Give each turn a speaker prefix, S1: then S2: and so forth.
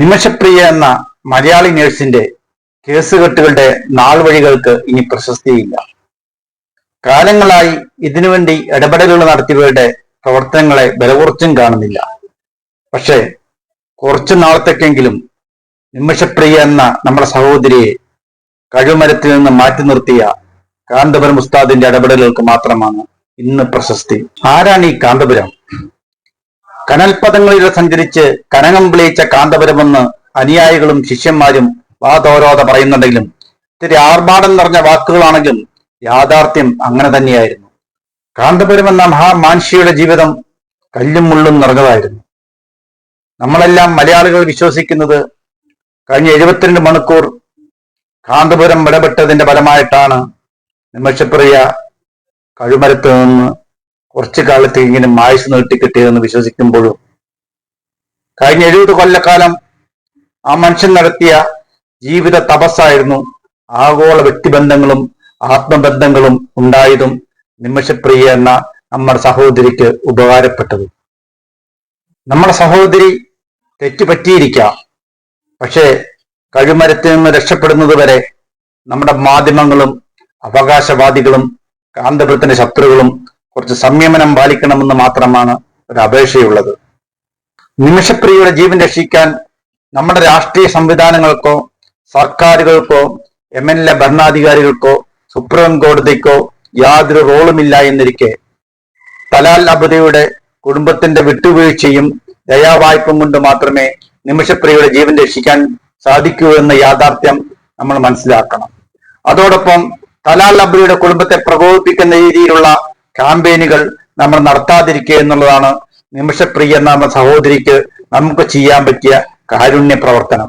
S1: നിമിഷപ്രിയ എന്ന മലയാളി നേഴ്സിന്റെ കേസുകെട്ടുകളുടെ നാൾവഴികൾക്ക് ഇനി പ്രശസ്തിയില്ല. കാലങ്ങളായി ഇതിനുവേണ്ടി ഇടപെടലുകൾ നടത്തിയവരുടെ പ്രവർത്തനങ്ങളെ ബലകുറച്ചും കാണുന്നില്ല. പക്ഷേ കുറച്ചു നാളത്തേക്കെങ്കിലും നിമിഷപ്രിയ എന്ന നമ്മുടെ സഹോദരിയെ കഴിമരത്തിൽ നിന്ന് മാറ്റി നിർത്തിയ കാന്തപുരം ഉസ്താദിന്റെ ഇടപെടലുകൾക്ക് മാത്രമാണ് ഇന്ന് പ്രശസ്തി. ആരാണ് ഈ കാന്തപുരം? കനൽപദങ്ങളിലൂടെ സഞ്ചരിച്ച് കനകം വിളിയിച്ച കാന്തപുരമെന്ന് അനുയായികളും ശിഷ്യന്മാരും വാതോരോധ പറയുന്നുണ്ടെങ്കിലും ഇത്തിരി ആർഭാടം നിറഞ്ഞ വാക്കുകളാണെങ്കിലും യാഥാർത്ഥ്യം അങ്ങനെ തന്നെയായിരുന്നു. കാന്തപുരം എന്ന മഹാമാൻഷിയുടെ ജീവിതം കല്ലും മുള്ളും നിറഞ്ഞതായിരുന്നു. നമ്മളെല്ലാം മലയാളികൾ വിശ്വസിക്കുന്നത് കഴിഞ്ഞ എഴുപത്തിരണ്ട് മണിക്കൂർ കാന്തപുരം ഇടപെട്ടതിന്റെ ഫലമായിട്ടാണ് നിമിഷപ്രിയ കഴുമരത്ത് നിന്ന് കുറച്ചു കാലത്തിൽ ഇങ്ങനെ മായസ് നീട്ടിക്കിട്ടിയതെന്ന് വിശ്വസിക്കുമ്പോഴും കഴിഞ്ഞ എഴുപത് കൊല്ലക്കാലം ആ മനുഷ്യൻ നടത്തിയ ജീവിത തപസ്സായിരുന്നു. ആഗോള വ്യക്തിബന്ധങ്ങളും ആത്മബന്ധങ്ങളും ഉണ്ടായതും നിമിഷപ്രിയ എന്ന നമ്മുടെ സഹോദരിക്ക് ഉപകാരപ്പെട്ടതും. നമ്മുടെ സഹോദരി തെറ്റുപറ്റിയിരിക്കാം. പക്ഷേ കഴിമരത്തിൽ നിന്ന് രക്ഷപ്പെടുന്നത് വരെ നമ്മുടെ മാധ്യമങ്ങളും അവകാശവാദികളും കാന്തപുരത്തിന്റെ ശത്രുക്കളും കുറച്ച് സംയമനം പാലിക്കണമെന്ന് മാത്രമാണ് ഒരു അപേക്ഷയുള്ളത്. നിമിഷപ്രിയയുടെ ജീവൻ രക്ഷിക്കാൻ നമ്മുടെ രാഷ്ട്രീയ സംവിധാനങ്ങൾക്കോ സർക്കാരുകൾക്കോ എം എൽ എ ഭരണാധികാരികൾക്കോ സുപ്രീം കോടതിക്കോ യാതൊരു റോളുമില്ല എന്നിരിക്കെ തലാൽ അബുദയുടെ കുടുംബത്തിന്റെ വിട്ടുവീഴ്ചയും ദയാവായ്പും കൊണ്ട് മാത്രമേ നിമിഷപ്രിയയുടെ ജീവൻ രക്ഷിക്കാൻ സാധിക്കൂ എന്ന യാഥാർത്ഥ്യം നമ്മൾ മനസ്സിലാക്കണം. അതോടൊപ്പം തലാൽ അബ്ദയുടെ കുടുംബത്തെ പ്രകോപിപ്പിക്കുന്ന രീതിയിലുള്ള ക്യാമ്പയിനുകൾ നമ്മൾ നടത്താതിരിക്കുക എന്നുള്ളതാണ് നിമിഷപ്രിയ എന്ന സഹോദരിക്ക് നമുക്ക് ചെയ്യാൻ പറ്റിയ കാരുണ്യ പ്രവർത്തനം.